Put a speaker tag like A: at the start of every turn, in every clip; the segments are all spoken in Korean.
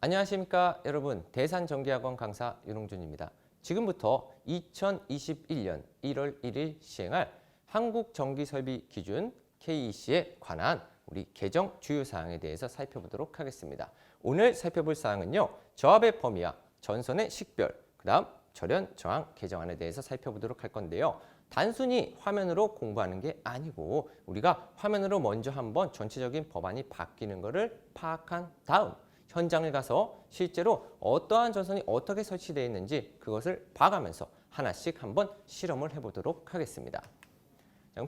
A: 안녕하십니까 여러분 대산전기학원 강사 윤홍준입니다. 지금부터 2021년 1월 1일 시행할 한국전기설비 기준 KEC에 관한 우리 개정 주요 사항에 대해서 살펴보도록 하겠습니다. 오늘 살펴볼 사항은요. 저압의 범위와 전선의 식별, 그다음 절연 저항 개정안에 대해서 살펴보도록 할 건데요. 단순히 화면으로 공부하는 게 아니고 우리가 화면으로 먼저 한번 전체적인 법안이 바뀌는 것을 파악한 다음 현장을 가서 실제로 어떠한 전선이 어떻게 설치되어 있는지 그것을 봐가면서 하나씩 한번 실험을 해보도록 하겠습니다.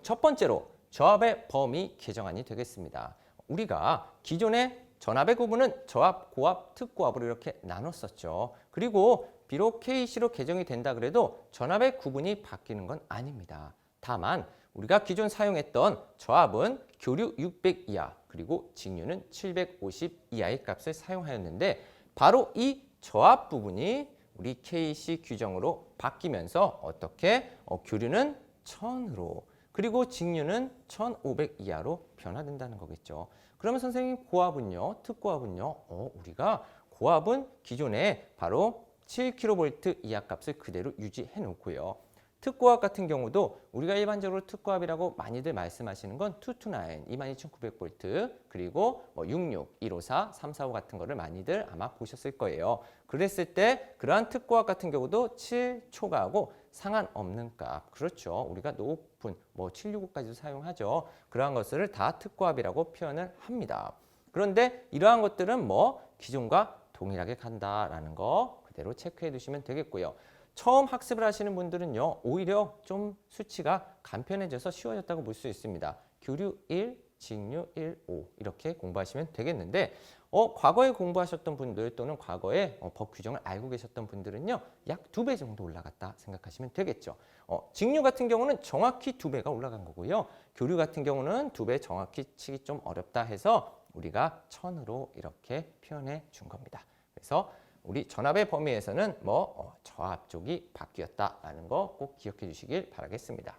A: 첫 번째로 저압의 범위 개정안이 되겠습니다. 우리가 기존의 전압의 구분은 저압, 고압, 특고압으로 이렇게 나눴었죠. 그리고 비록 KC로 개정이 된다 그래도 전압의 구분이 바뀌는 건 아닙니다. 다만 우리가 기존 사용했던 저압은 교류 600 이하 그리고 직류는 750 이하의 값을 사용하였는데 바로 이 저압 부분이 우리 KC 규정으로 바뀌면서 어떻게 어, 교류는 1000으로 그리고 직류는 1500 이하로 변화된다는 거겠죠. 그러면 선생님 고압은요? 특고압은요? 어, 우리가 고압은 기존에 바로 7kV 이하 값을 그대로 유지해 놓고요. 특고압 같은 경우도 우리가 일반적으로 특고압이라고 많이들 말씀하시는 건 229, 22,900V 그리고 뭐 66, 154, 345 같은 거를 많이들 아마 보셨을 거예요. 그랬을 때 그러한 특고압 같은 경우도 7초가하고 상관없는 값. 그렇죠. 우리가 높은 뭐 765까지도 사용하죠. 그러한 것을 다 특고압이라고 표현을 합니다. 그런데 이러한 것들은 뭐 기존과 동일하게 간다라는 거 그대로 체크해 두시면 되겠고요. 처음 학습을 하시는 분들은요, 오히려 좀 수치가 간편해져서 쉬워졌다고 볼 수 있습니다. 교류 1, 직류 1, 5 이렇게 공부하시면 되겠는데 어, 과거에 공부하셨던 분들 또는 과거에 어, 법 규정을 알고 계셨던 분들은요, 약 두 배 정도 올라갔다 생각하시면 되겠죠. 어, 직류 같은 경우는 정확히 두 배가 올라간 거고요. 교류 같은 경우는 두 배 정확히 치기 좀 어렵다 해서 우리가 천으로 이렇게 표현해 준 겁니다. 그래서 우리 전압의 범위에서는 뭐 어, 저압 쪽이 바뀌었다라는 거 꼭 기억해 주시길 바라겠습니다.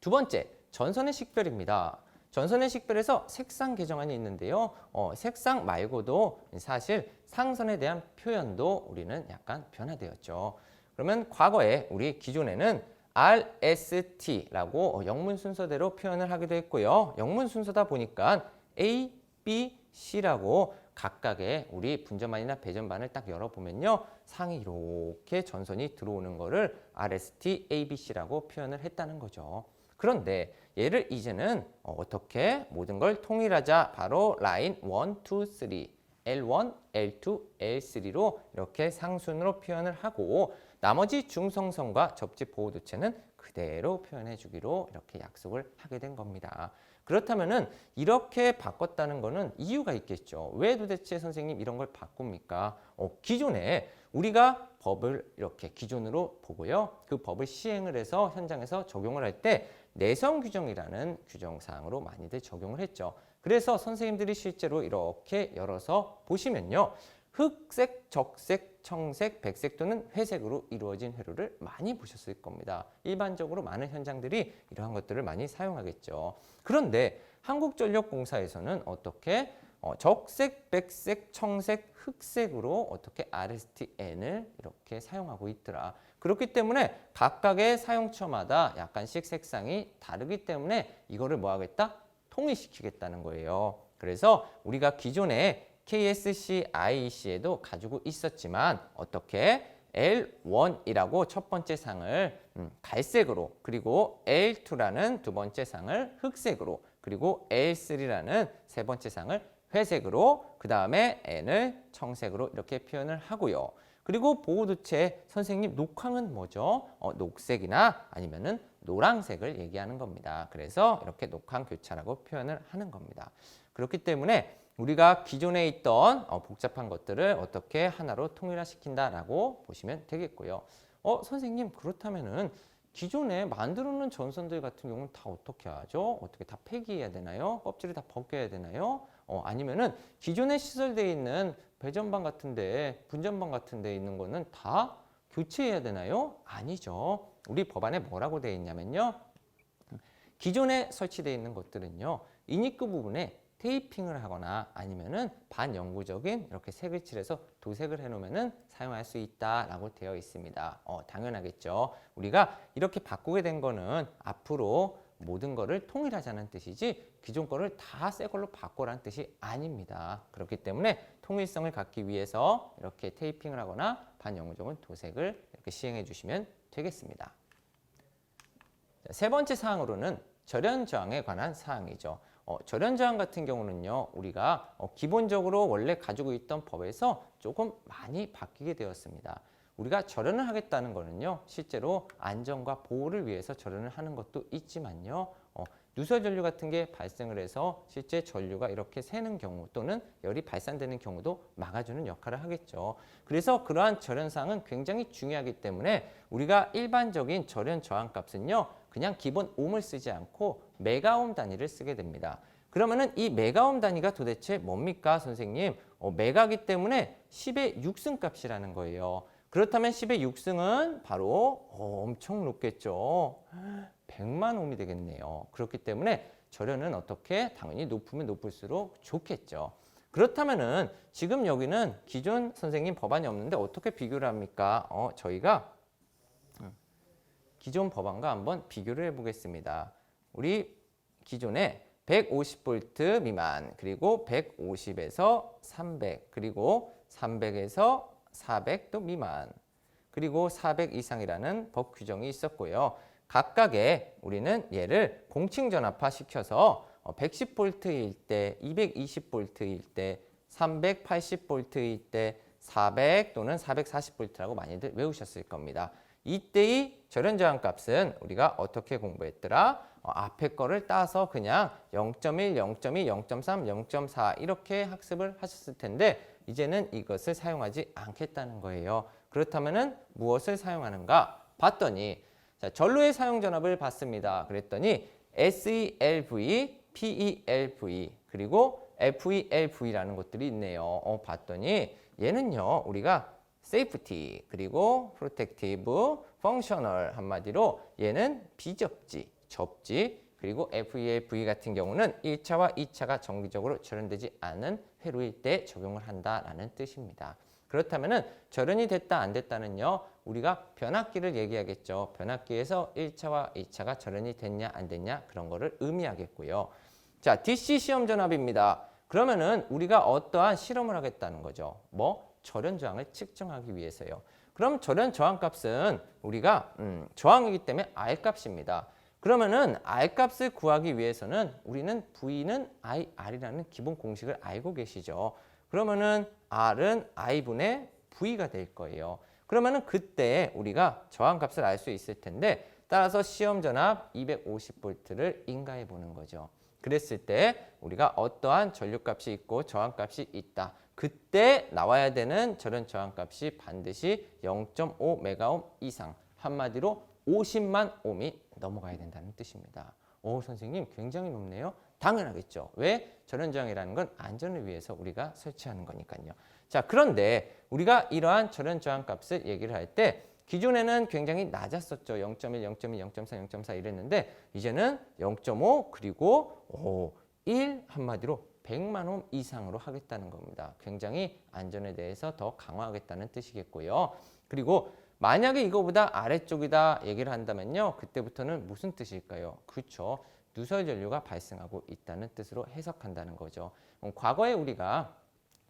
A: 두 번째, 전선의 식별입니다. 전선의 식별에서 색상 개정안이 있는데요. 어, 색상 말고도 사실 상선에 대한 표현도 우리는 약간 변화되었죠. 그러면 과거에 우리 기존에는 RST라고 어, 영문 순서대로 표현을 하기도 했고요. 영문 순서다 보니까 A, B, C라고 각각의 우리 분전반이나 배전반을 딱 열어보면요. 상이 이렇게 전선이 들어오는 거를 RST, ABC라고 표현을 했다는 거죠. 그런데 얘를 이제는 어떻게 모든 걸 통일하자 바로 라인 1, 2, 3 L1, L2, L3로 이렇게 상순으로 표현을 하고 나머지 중성선과 접지 보호도체는 그대로 표현해 주기로 이렇게 약속을 하게 된 겁니다. 그렇다면은 이렇게 바꿨다는 거는 이유가 있겠죠. 왜 도대체 선생님 이런 걸 바꿉니까? 어, 기존에 우리가 법을 이렇게 기존으로 보고요. 그 법을 시행을 해서 현장에서 적용을 할 때 내성 규정이라는 규정 사항으로 많이들 적용을 했죠. 그래서 선생님들이 실제로 이렇게 열어서 보시면요. 흑색, 적색, 청색, 백색 또는 회색으로 이루어진 회로를 많이 보셨을 겁니다. 일반적으로 많은 현장들이 이러한 것들을 많이 사용하겠죠. 그런데 한국전력공사에서는 어떻게 어, 적색, 백색, 청색, 흑색으로 어떻게 RSTN을 이렇게 사용하고 있더라. 그렇기 때문에 각각의 사용처마다 약간씩 색상이 다르기 때문에 이거를 뭐 하겠다? 통일시키겠다는 거예요. 그래서 우리가 기존에 KSC, IEC에도 가지고 있었지만 어떻게 L1이라고 첫 번째 상을 음, 갈색으로 그리고 L2라는 두 번째 상을 흑색으로 그리고 L3라는 세 번째 상을 회색으로 그 다음에 N을 청색으로 이렇게 표현을 하고요. 그리고 보호두체 선생님 녹황은 뭐죠? 어, 녹색이나 아니면은 노란색을 얘기하는 겁니다. 그래서 이렇게 녹황 교차라고 표현을 하는 겁니다. 그렇기 때문에 우리가 기존에 있던 어, 복잡한 것들을 어떻게 하나로 통일화시킨다라고 보시면 되겠고요. 어, 선생님 그렇다면은 기존에 만들어 놓은 전선들 같은 경우는 다 어떻게 하죠? 어떻게 다 폐기해야 되나요? 껍질을 다 벗겨야 되나요? 어, 아니면은 기존에 시설되어 있는 배전반 같은 데 분전반 같은 데 있는 거는 다 교체해야 되나요? 아니죠. 우리 법안에 뭐라고 되어 있냐면요. 기존에 설치되어 있는 것들은요. 인입구 부분에 테이핑을 하거나 아니면은 반영구적인 이렇게 색을 칠해서 도색을 해놓으면은 사용할 수 있다라고 되어 있습니다. 어, 당연하겠죠. 우리가 이렇게 바꾸게 된 거는 앞으로 모든 거를 통일하자는 뜻이지 기존 거를 다 새 걸로 바꿔라는 뜻이 아닙니다. 그렇기 때문에 통일성을 갖기 위해서 이렇게 테이핑을 하거나 반영구적인 도색을 이렇게 시행해 주시면 되겠습니다. 자, 세 번째 사항으로는 절연 저항에 관한 사항이죠. 어, 절연 저항 같은 경우는요, 우리가 어, 기본적으로 원래 가지고 있던 법에서 조금 많이 바뀌게 되었습니다. 우리가 절연을 하겠다는 거는요, 실제로 안전과 보호를 위해서 절연을 하는 것도 있지만요, 어, 누설 전류 같은 게 발생을 해서 실제 전류가 이렇게 새는 경우 또는 열이 발산되는 경우도 막아주는 역할을 하겠죠. 그래서 그러한 절연상은 굉장히 중요하기 때문에 우리가 일반적인 절연 저항 값은요, 그냥 기본 옴을 쓰지 않고 메가옴 단위를 쓰게 됩니다. 그러면은 이 메가옴 단위가 도대체 뭡니까, 선생님? 어, 메가기 때문에 10의 6승 값이라는 거예요. 그렇다면 10의 6승은 바로 어, 엄청 높겠죠. 100만 옴이 되겠네요. 그렇기 때문에 절연은 어떻게 당연히 높으면 높을수록 좋겠죠. 그렇다면은 지금 여기는 기존 선생님 법안이 없는데 어떻게 비교를 합니까? 어, 저희가 기존 법안과 한번 비교를 해보겠습니다. 우리 기존에 150V 미만 그리고 150에서 300 그리고 300에서 400도 미만 그리고 400 이상이라는 법 규정이 있었고요. 각각의 우리는 얘를 공칭 전압화 시켜서 110V일 때, 220V일 때, 380V일 때, 400 또는 440V라고 많이들 외우셨을 겁니다. 이때의 절연 저항 값은 우리가 어떻게 공부했더라? 어, 앞에 거를 따서 그냥 0.1, 0.2, 0.3, 0.4 이렇게 학습을 하셨을 텐데 이제는 이것을 사용하지 않겠다는 거예요. 그렇다면은 무엇을 사용하는가? 봤더니 자, 전로의 사용 전압을 봤습니다. 그랬더니 SELV, PELV 그리고 FELV라는 것들이 있네요. 어, 봤더니 얘는요 우리가 세이프티 그리고 프로텍티브 펑셔널 한마디로 얘는 비접지 접지 그리고 FELV 같은 경우는 1차와 2차가 정기적으로 절연되지 않은 회로일 때 적용을 한다라는 뜻입니다. 그렇다면은 절연이 됐다 안 됐다는요 우리가 변압기를 얘기하겠죠. 변압기에서 1차와 2차가 절연이 됐냐 안 됐냐 그런 거를 의미하겠고요. 자 DC 시험 전압입니다. 그러면은 우리가 어떠한 실험을 하겠다는 거죠? 뭐 절연 저항을 측정하기 위해서요. 그럼 절연 저항 값은 우리가 음, 저항이기 때문에 R 값입니다 그러면은 R 값을 구하기 위해서는 우리는 V는 IR이라는 기본 공식을 알고 계시죠 그러면은 R은 I분의 V가 될 거예요. 그러면은 그때 우리가 저항값을 알 수 있을 텐데 따라서 시험 전압 250V를 인가해 보는 거죠. 그랬을 때 우리가 어떠한 전류값이 있고 저항값이 있다. 그때 나와야 되는 절연 저항값이 반드시 0.5 메가옴 이상 한마디로 50만 옴이 넘어가야 된다는 뜻입니다. 오 선생님 굉장히 높네요. 당연하겠죠. 왜? 절연저항이라는 건 안전을 위해서 우리가 설치하는 거니까요. 자, 그런데 우리가 이러한 절연 저항 값을 얘기를 할 때 기존에는 굉장히 낮았었죠. 0.1, 0.2, 0.4, 0.4 이랬는데 이제는 0.5 그리고 오, 1 한마디로 100만 옴 이상으로 하겠다는 겁니다. 굉장히 안전에 대해서 더 강화하겠다는 뜻이겠고요. 그리고 만약에 이거보다 아래쪽이다 얘기를 한다면요. 그때부터는 무슨 뜻일까요? 그렇죠. 누설 전류가 발생하고 있다는 뜻으로 해석한다는 거죠. 과거에 우리가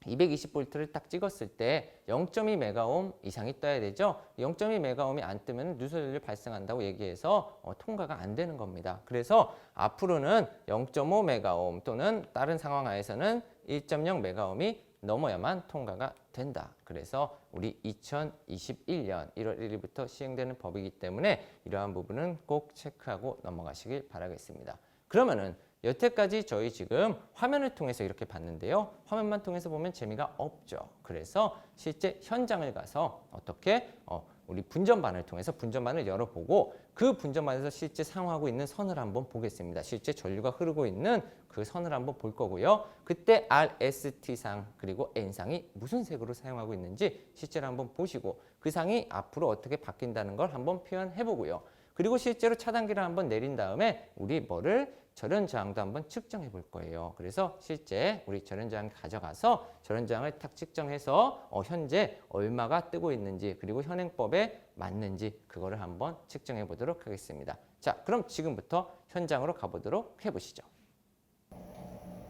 A: 220V를 딱 찍었을 때 0.2 메가옴 이상이 떠야 되죠. 0.2 메가옴이 안 뜨면 누설 전류 발생한다고 얘기해서 어, 통과가 안 되는 겁니다. 그래서 앞으로는 0.5 메가옴 또는 다른 상황 하에서는 1.0 메가옴이 넘어야만 통과가 된다. 그래서 우리 2021년 1월 1일부터 시행되는 법이기 때문에 이러한 부분은 꼭 체크하고 넘어가시길 바라겠습니다. 그러면은 여태까지 저희 지금 화면을 통해서 이렇게 봤는데요. 화면만 통해서 보면 재미가 없죠. 그래서 실제 현장을 가서 어떻게 어, 우리 분전반을 통해서 분전반을 열어보고 그 분전반에서 실제 사용하고 있는 선을 한번 보겠습니다. 실제 전류가 흐르고 있는 그 선을 한번 볼 거고요. 그때 RST상 그리고 N상이 무슨 색으로 사용하고 있는지 실제로 한번 보시고 그 상이 앞으로 어떻게 바뀐다는 걸 한번 표현해 보고요. 그리고 실제로 차단기를 한번 내린 다음에 우리 뭐를 절연 저항도 한번 측정해 볼 거예요. 그래서 실제 우리 절연 저항 가져가서 절연 저항을 탁 측정해서 어, 현재 얼마가 뜨고 있는지 그리고 현행법에 맞는지 그거를 한번 측정해 보도록 하겠습니다. 자, 그럼 지금부터 현장으로 가보도록 해보시죠.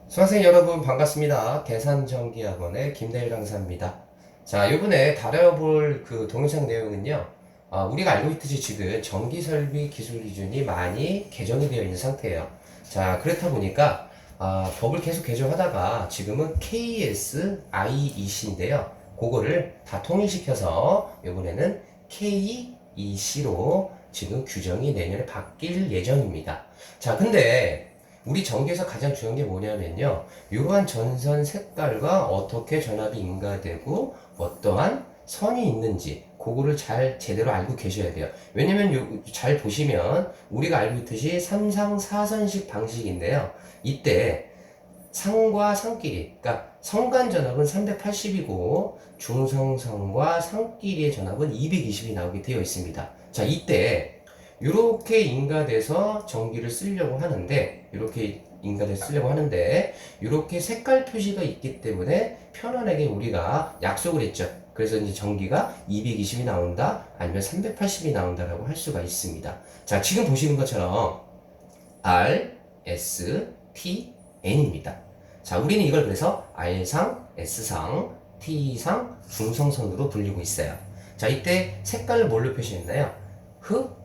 B: 수강생 여러분 반갑습니다. 대산전기학원의 김대일 강사입니다. 자, 이번에 다뤄볼 그 동영상 내용은요. 아, 우리가 알고 있듯이 지금 전기설비 기술 기준이 많이 개정이 되어 있는 상태예요. 자, 그렇다 보니까 아, 법을 계속 개정하다가 지금은 KS-IEC인데요. 그거를 다 통일시켜서 이번에는 KEC로 지금 규정이 내년에 바뀔 예정입니다. 자, 근데 우리 전기에서 가장 중요한 게 뭐냐면요. 이러한 전선 색깔과 어떻게 전압이 인가되고 어떠한 선이 있는지 그거를 잘 제대로 알고 계셔야 돼요. 왜냐면 요, 잘 보시면 우리가 알고 있듯이 삼상 사선식 방식인데요. 이때 상과 상끼리, 그러니까 성간 전압은 380이고 중성선과 상끼리의 전압은 220이 나오게 되어 있습니다. 자, 이때 이렇게 인가돼서 전기를 쓰려고 하는데 이렇게 인가돼서 쓰려고 하는데 이렇게 색깔 표시가 있기 때문에 편안하게 우리가 약속을 했죠. 그래서 이제 전기가 220이 나온다 아니면 380이 나온다라고 할 수가 있습니다. 자, 지금 보시는 것처럼 R, S, T, N입니다. 자, 우리는 이걸 그래서 R상, S상, T상, 중성선으로 불리고 있어요. 자, 이때 색깔을 뭘로 표시했나요? 흑,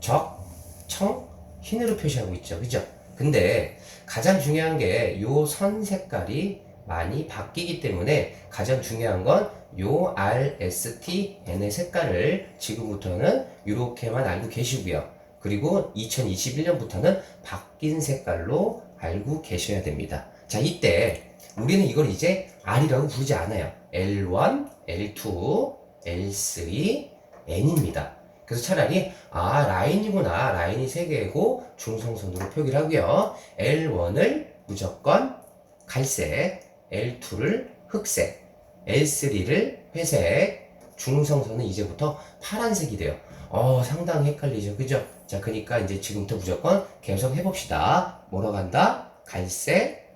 B: 적, 청, 흰으로 표시하고 있죠. 그죠? 근데 가장 중요한 게 요 선 색깔이 많이 바뀌기 때문에 가장 중요한 건 요 R, S, T, N의 색깔을 지금부터는 이렇게만 알고 계시고요. 그리고 2021년부터는 바뀐 색깔로 알고 계셔야 됩니다. 자, 이때 우리는 이걸 이제 R이라고 부르지 않아요. L1, L2, L3, N입니다. 그래서 차라리 아 라인이구나 라인이 3개고 중성선으로 표기를 하고요 L1을 무조건 갈색 L2를 흑색 L3를 회색. 중성선은 이제부터 파란색이 돼요. 어 상당히 헷갈리죠. 그죠? 자 그러니까 이제 지금부터 무조건 계속 해봅시다. 뭐로 간다? 갈색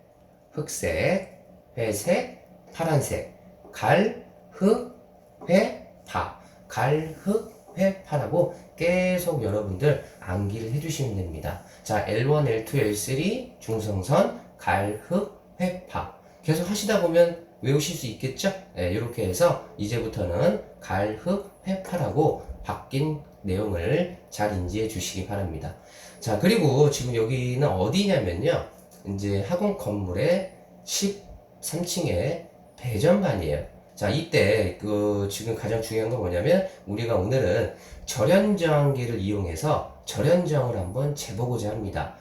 B: 흑색 회색 파란색. 갈 흑 회 파. 갈 흑 회 파라고 계속 여러분들 암기를 해주시면 됩니다. 자, L1, L2, L3 중성선 갈 흑 회 파 계속 하시다 보면 외우실 수 있겠죠? 네, 이렇게 해서 이제부터는 갈흑 회파라고 바뀐 내용을 잘 인지해 주시기 바랍니다. 자, 그리고 지금 여기는 어디냐면요. 이제 학원 건물의 13층에 배전반이에요. 자, 이때 그 지금 가장 중요한 건 뭐냐면 우리가 오늘은 절연저항기를 이용해서 절연저항을 한번 재보고자 합니다.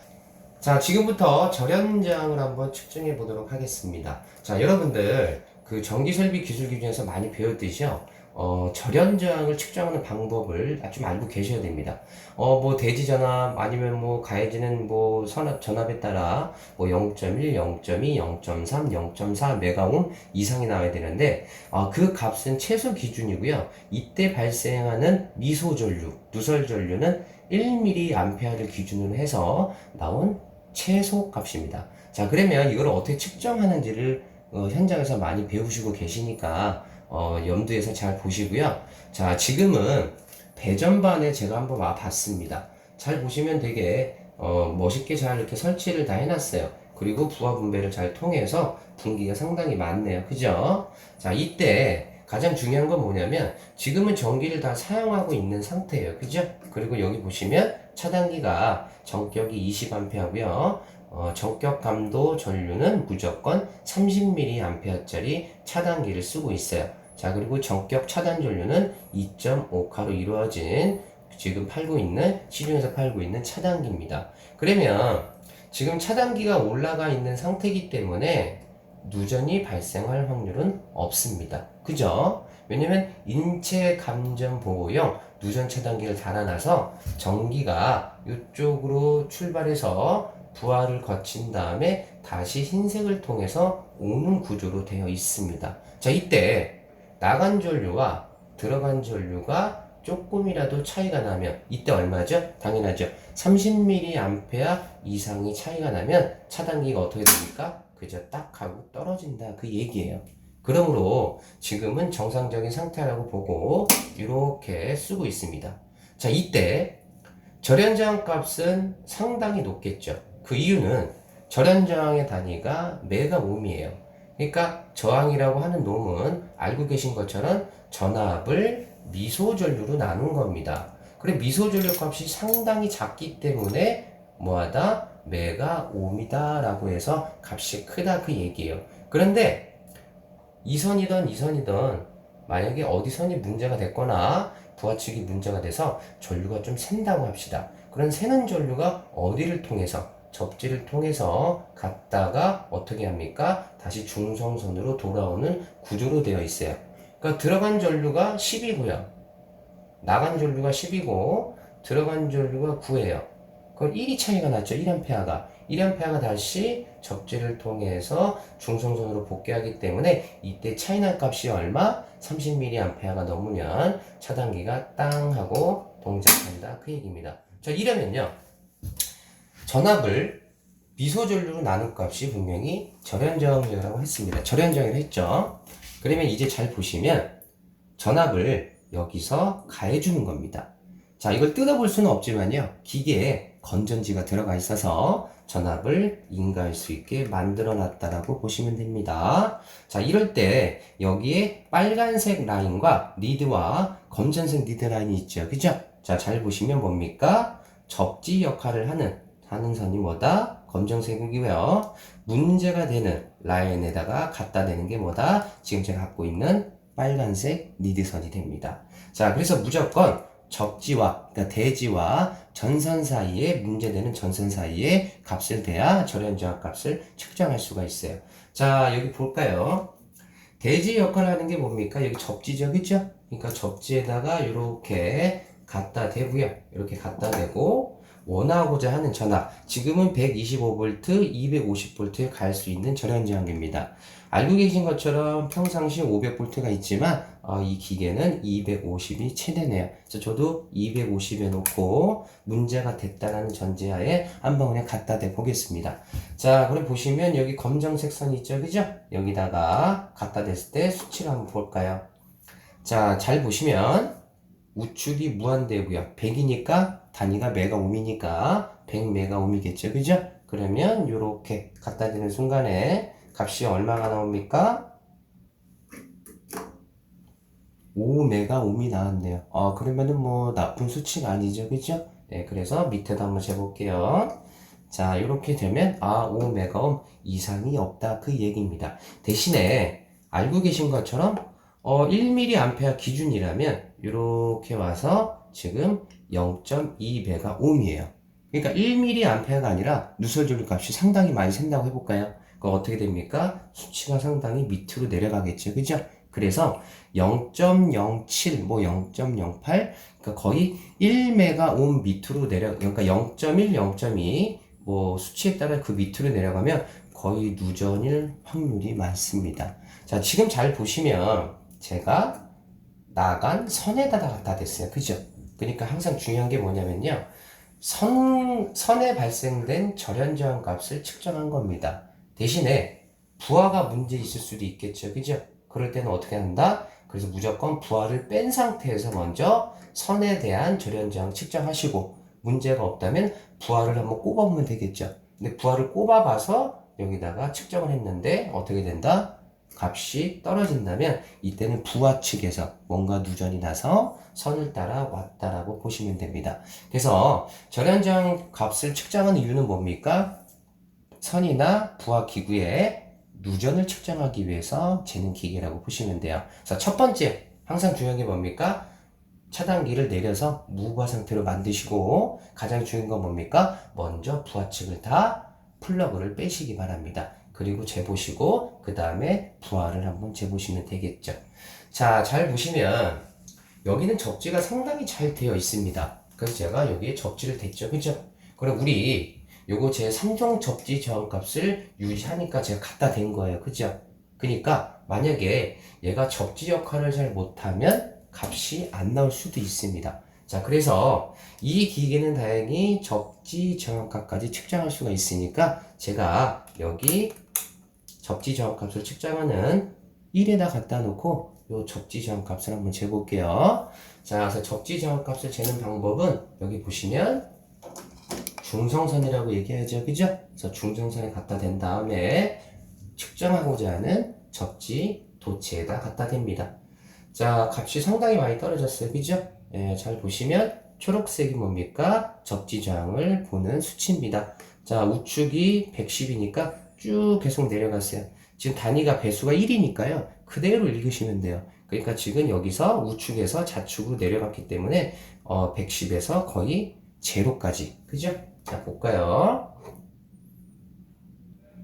B: 자, 지금부터 절연저항을 한번 측정해 보도록 하겠습니다. 자, 여러분들 그 전기설비 기술 기준에서 많이 배웠듯이요. 어, 절연저항을 측정하는 방법을 좀 알고 계셔야 됩니다. 어, 뭐, 대지 전압, 아니면 뭐, 가해지는 뭐, 선압, 전압에 따라 뭐, 0.1, 0.2, 0.3, 0.4 메가옴 이상이 나와야 되는데, 어, 그 값은 최소 기준이고요. 이때 발생하는 미소전류, 누설전류는 1mA를 기준으로 해서 나온 최소 값입니다. 자, 그러면 이걸 어떻게 측정하는지를 어, 현장에서 많이 배우시고 계시니까 어, 염두에서 잘 보시고요. 자, 지금은 배전반에 제가 한번 와 봤습니다. 잘 보시면 되게 어, 멋있게 잘 이렇게 설치를 다 해놨어요. 그리고 부하 분배를 잘 통해서 분기가 상당히 많네요. 그죠? 자, 이때 가장 중요한 건 뭐냐면 지금은 전기를 다 사용하고 있는 상태예요. 그죠? 그리고 여기 보시면 차단기가 전격이 20A고요. 어, 전격 감도 전류는 무조건 30mA짜리 차단기를 쓰고 있어요. 자, 그리고 전격 차단 전류는 2.5카로 이루어진 지금 팔고 있는, 시중에서 팔고 있는 차단기입니다. 그러면 지금 차단기가 올라가 있는 상태이기 때문에 누전이 발생할 확률은 없습니다. 그죠? 왜냐면 인체 감전 보호용 누전 차단기를 달아놔서 전기가 이쪽으로 출발해서 부하를 거친 다음에 다시 흰색을 통해서 오는 구조로 되어 있습니다. 자, 이때 나간 전류와 들어간 전류가 조금이라도 차이가 나면 이때 얼마죠? 당연하죠. 30mA 이상이 차이가 나면 차단기가 어떻게 됩니까? 그저 딱 하고 떨어진다 그 얘기예요. 그러므로 지금은 정상적인 상태라고 보고 이렇게 쓰고 있습니다. 자, 이때 절연저항 값은 상당히 높겠죠. 그 이유는 절연저항의 단위가 메가옴이에요. 그러니까 저항이라고 하는 놈은 알고 계신 것처럼 전압을 미소전류로 나눈 겁니다. 그래 미소전류 값이 상당히 작기 때문에 뭐하다 메가옴이다라고 해서 값이 크다 그 얘기예요. 그런데 이선이던 이선이던 만약에 어디 선이 문제가 됐거나 부하측이 문제가 돼서 전류가 좀 샌다고 합시다. 그런 새는 전류가 어디를 통해서 접지를 통해서 갔다가 어떻게 합니까? 다시 중성선으로 돌아오는 구조로 되어 있어요. 그러니까 들어간 전류가 10이고요. 나간 전류가 10이고 들어간 전류가 9예요. 그럼 1이 차이가 났죠. 1A가. 1A가 다시 접지를 통해서 중성선으로 복귀하기 때문에 이때 차이난 값이 얼마? 30mA가 넘으면 차단기가 땅 하고 동작한다. 그 얘기입니다. 자, 이러면요. 전압을 미소전류로 나눈 값이 분명히 절연저항이라고 했습니다. 절연저항을 했죠. 그러면 이제 잘 보시면 전압을 여기서 가해주는 겁니다. 자, 이걸 뜯어볼 수는 없지만요. 기계에 건전지가 들어가 있어서 전압을 인가할 수 있게 만들어 놨다라고 보시면 됩니다. 자, 이럴 때 여기에 빨간색 라인과 리드와 검정색 리드 라인이 있죠. 그죠? 자, 잘 보시면 뭡니까? 접지 역할을 하는, 하는 선이 뭐다? 검정색이고요. 문제가 되는 라인에다가 갖다 대는 게 뭐다? 지금 제가 갖고 있는 빨간색 리드선이 됩니다. 자, 그래서 무조건 접지와, 그러니까 대지와 전선 사이에 문제되는 전선 사이에 값을 대야 절연저항 값을 측정할 수가 있어요. 자, 여기 볼까요? 대지 역할을 하는 게 뭡니까? 여기 접지죠, 그죠? 그러니까 접지에다가 이렇게 갖다 대고요. 이렇게 갖다 대고 원하고자 하는 전압. 지금은 125V, 250V에 갈 수 있는 절연저항입니다. 알고 계신 것처럼 평상시 500V가 있지만 어, 이 기계는 250이 최대네요. 그래서 저도 250에 놓고 문제가 됐다라는 전제하에 한번 그냥 갖다 대 보겠습니다. 자, 그럼 보시면 여기 검정색 선이 있죠, 그죠? 여기다가 갖다 댔을 때 수치를 한번 볼까요? 자, 잘 보시면 우측이 무한대고요. 100이니까 단위가 메가옴이니까 100메가옴이겠죠, 그죠? 그러면 이렇게 갖다 대는 순간에 값이 얼마가 나옵니까? 5메가 옴이 나왔네요. 아, 그러면은 뭐 나쁜 수치가 아니죠, 그죠? 네, 그래서 밑에도 한번 재볼게요. 자, 이렇게 되면 아, 5메가 옴 이상이 없다 그 얘기입니다. 대신에 알고 계신 것처럼 어, 1mA 기준이라면 이렇게 와서 지금 0.2배가 옴이에요. 그러니까 1mA가 아니라 누설전류 값이 상당히 많이 샌다고 해볼까요? 그 어떻게 됩니까? 수치가 상당히 밑으로 내려가겠죠. 그죠? 그래서 0.07, 뭐 0.08, 그러니까 거의 1메가 옴 밑으로 내려, 그러니까 0.1, 0.2, 뭐 수치에 따라 그 밑으로 내려가면 거의 누전일 확률이 많습니다. 자, 지금 잘 보시면 제가 나간 선에다 갖다 댔어요. 그죠? 그러니까 항상 중요한 게 뭐냐면요. 선, 선에 발생된 절연저항 값을 측정한 겁니다. 대신에 부하가 문제 있을 수도 있겠죠. 그죠? 그럴 때는 어떻게 한다? 그래서 무조건 부하를 뺀 상태에서 먼저 선에 대한 절연저항 측정하시고 문제가 없다면 부하를 한번 꼽아보면 되겠죠. 근데 부하를 꼽아봐서 여기다가 측정을 했는데 어떻게 된다? 값이 떨어진다면 이때는 부하 측에서 뭔가 누전이 나서 선을 따라 왔다라고 보시면 됩니다. 그래서 절연저항 값을 측정하는 이유는 뭡니까? 선이나 부하 기구의 누전을 측정하기 위해서 재는 기계라고 보시면 돼요. 그래서 첫 번째 항상 중요한 게 뭡니까? 차단기를 내려서 무부하 상태로 만드시고 가장 중요한 건 뭡니까? 먼저 부하 측을 다 플러그를 빼시기 바랍니다. 그리고 재보시고 그 다음에 부하를 한번 재보시면 되겠죠. 자, 잘 보시면 여기는 접지가 상당히 잘 되어 있습니다. 그래서 제가 여기에 접지를 댔죠. 그죠? 그럼 우리 요거 제 3종 접지 저항값을 유지하니까 제가 갖다 댄 거예요. 그죠? 그러니까 만약에 얘가 접지 역할을 잘 못하면 값이 안 나올 수도 있습니다. 자, 그래서 이 기계는 다행히 접지 정확값까지 측정할 수가 있으니까 제가 여기 접지 정확값을 측정하는 1에다 갖다 놓고 요 접지 정확값을 한번 재볼게요. 자, 그래서 접지 정확값을 재는 방법은 여기 보시면 중성선이라고 얘기하죠. 그죠? 그래서 중성선에 갖다 댄 다음에 측정하고자 하는 접지 도체에다 갖다 댑니다. 자, 값이 상당히 많이 떨어졌어요. 그죠? 예, 잘 보시면 초록색이 뭡니까? 접지 저항을 보는 수치입니다. 자, 우측이 110이니까 쭉 계속 내려갔어요. 지금 단위가 배수가 1이니까요. 그대로 읽으시면 돼요. 그러니까 지금 여기서 우측에서 좌측으로 내려갔기 때문에 어, 110에서 거의 제로까지. 그죠? 자, 볼까요?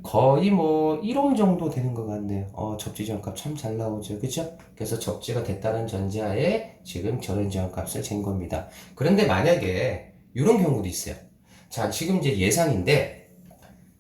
B: 거의 뭐 1옴 정도 되는 것 같네요. 어, 접지 저항값 참 잘 나오죠. 그죠? 그래서 접지가 됐다는 전제하에 지금 저런 저항값을 잰 겁니다. 그런데 만약에 이런 경우도 있어요. 자, 지금 이제 예상인데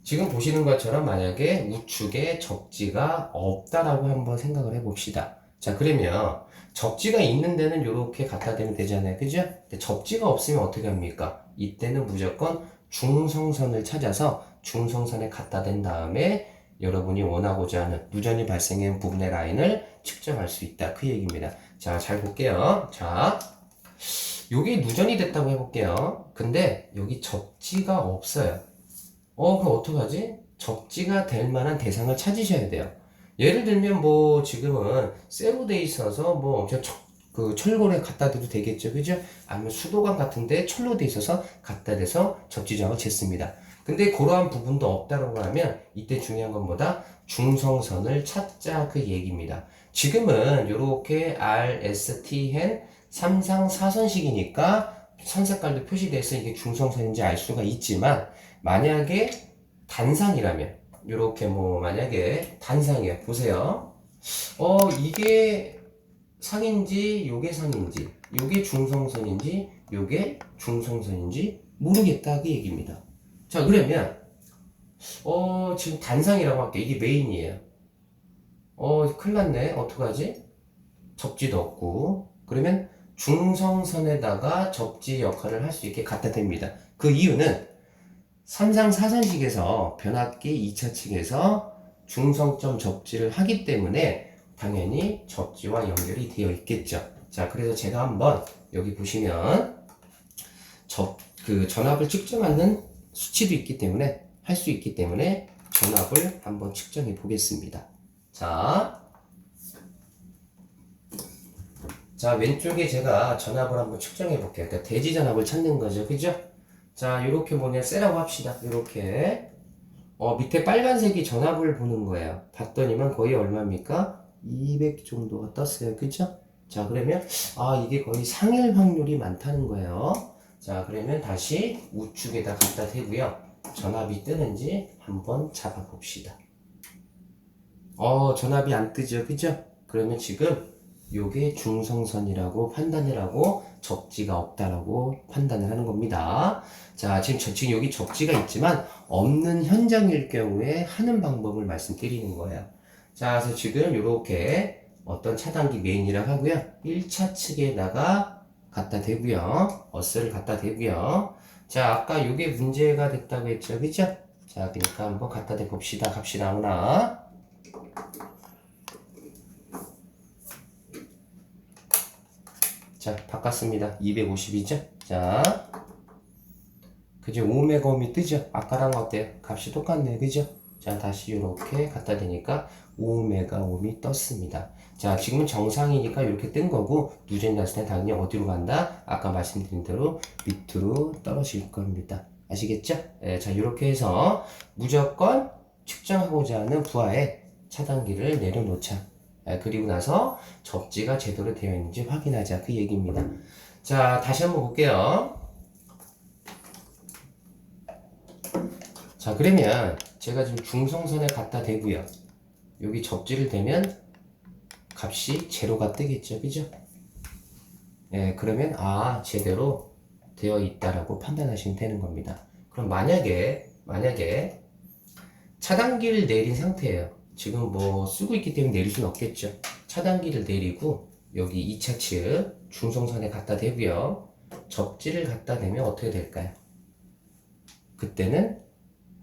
B: 지금 보시는 것처럼 만약에 우측에 접지가 없다라고 한번 생각을 해봅시다. 자, 그러면 접지가 있는 데는 이렇게 갖다 대면 되잖아요. 그죠? 근데 접지가 없으면 어떻게 합니까? 이때는 무조건 중성선을 찾아서 중성선에 갖다 댄 다음에 여러분이 원하고자 하는 누전이 발생한 부분의 라인을 측정할 수 있다. 그 얘기입니다. 자, 잘 볼게요. 자, 여기 누전이 됐다고 해볼게요. 근데 여기 접지가 없어요. 어, 그럼 어떡하지? 접지가 될 만한 대상을 찾으셔야 돼요. 예를 들면 뭐 지금은 쇠로 돼 있어서 뭐 엄청 철- 그 철골에 갖다 대도 되겠죠. 그죠? 아니면 수도관 같은데 철로 돼 있어서 갖다 대서 접지장을 쟀습니다. 근데 그러한 부분도 없다라고 하면 이때 중요한 건 뭐다? 중성선을 찾자 그 얘기입니다. 지금은 이렇게 R, S, T, N 3상 4선식이니까 선 색깔도 표시돼서 이게 중성선인지 알 수가 있지만 만약에 단상이라면 이렇게 뭐 만약에 단상이야. 보세요. 어 이게 상인지 요게 상인지 요게 중성선인지 요게 중성선인지 모르겠다 그 얘기입니다. 자 그러면 어 지금 단상이라고 할게. 이게 메인이에요. 어 큰일 났네. 어떡하지? 접지도 없고. 그러면 중성선에다가 접지 역할을 할 수 있게 갖다 댑니다. 그 이유는 3상 4선식에서 변압기 2차 측에서 중성점 접지를 하기 때문에 당연히 접지와 연결이 되어 있겠죠. 자, 그래서 제가 한번 여기 보시면 접, 그 전압을 측정하는 수치도 있기 때문에 할 수 있기 때문에 전압을 한번 측정해 보겠습니다. 자, 자, 왼쪽에 제가 전압을 한번 측정해 볼게요. 그러니까 대지 전압을 찾는 거죠. 그죠? 자, 이렇게 보면 쎄라고 합시다. 이렇게. 어, 밑에 빨간색이 전압을 보는 거예요. 봤더니만 거의 얼마입니까? 200 정도가 떴어요. 그죠? 자, 그러면, 아, 이게 거의 상일 확률이 많다는 거예요. 자, 그러면 다시 우측에다 갖다 대고요. 전압이 뜨는지 한번 잡아봅시다. 어, 전압이 안 뜨죠. 그죠? 그러면 지금 요게 중성선이라고 판단을 하고 접지가 없다라고 판단을 하는 겁니다. 자, 지금, 저, 지금 여기 접지가 있지만 없는 현장일 경우에 하는 방법을 말씀드리는 거예요. 자, 그래서 지금 이렇게 어떤 차단기 메인이라고 하고요. 1차 측에다가 갖다 대고요. 어스를 갖다 대고요. 자, 아까 이게 문제가 됐다고 했죠. 그죠? 자, 그러니까 한번 갖다 대 봅시다. 갑시다. 오나. 자, 바꿨습니다. 250이죠? 자, 그죠? 5메가옴이 뜨죠? 아까랑 어때요? 값이 똑같네. 그죠? 자, 다시 이렇게 갖다 대니까 5메가옴이 떴습니다. 자, 지금은 정상이니까 이렇게 뜬 거고, 누전 났을 때 당연히 어디로 간다? 아까 말씀드린 대로 밑으로 떨어질 겁니다. 아시겠죠? 예, 자, 이렇게 해서 무조건 측정하고자 하는 부하의 차단기를 내려놓자. 예, 그리고 나서 접지가 제대로 되어 있는지 확인하자. 그 얘기입니다. 자, 다시 한번 볼게요. 자, 그러면 제가 지금 중성선에 갖다 대고요. 여기 접지를 대면 값이 제로가 뜨겠죠. 그죠? 예, 그러면 아, 제대로 되어 있다라고 판단하시면 되는 겁니다. 그럼 만약에 만약에 차단기를 내린 상태예요. 지금 뭐 쓰고 있기 때문에 내릴 수는 없겠죠. 차단기를 내리고 여기 2차 측 중성선에 갖다 대고요. 접지를 갖다 대면 어떻게 될까요? 그때는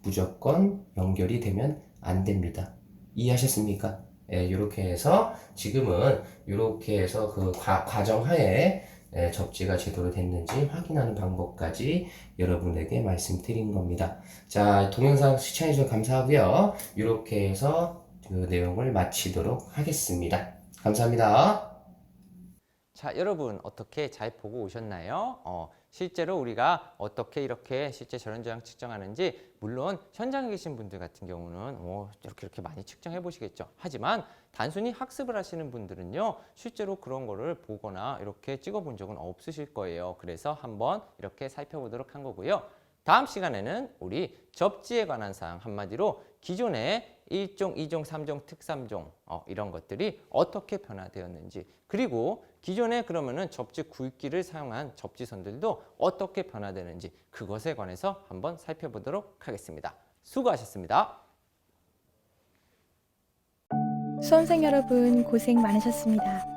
B: 무조건 연결이 되면 안 됩니다. 이해하셨습니까? 예, 이렇게 해서 지금은 이렇게 해서 그 과, 과정 하에 예, 접지가 제대로 됐는지 확인하는 방법까지 여러분에게 말씀드린 겁니다. 자, 동영상 시청해주셔서 감사하고요. 이렇게 해서 그 내용을 마치도록 하겠습니다. 감사합니다.
A: 자, 여러분 어떻게 잘 보고 오셨나요? 어, 실제로 우리가 어떻게 이렇게 실제 전원 저항 측정하는지 물론 현장에 계신 분들 같은 경우는 어, 이렇게 이렇게 많이 측정해 보시겠죠. 하지만 단순히 학습을 하시는 분들은요, 실제로 그런 거를 보거나 이렇게 찍어 본 적은 없으실 거예요. 그래서 한번 이렇게 살펴보도록 한 거고요. 다음 시간에는 우리 접지에 관한 사항 한마디로 기존의 1종, 2종, 3종, 특3종 어, 이런 것들이 어떻게 변화되었는지 그리고 기존에 그러면은 접지 굵기를 사용한 접지선들도 어떻게 변화되는지 그것에 관해서 한번 살펴보도록 하겠습니다. 수고하셨습니다.
C: 수험생 여러분 고생 많으셨습니다.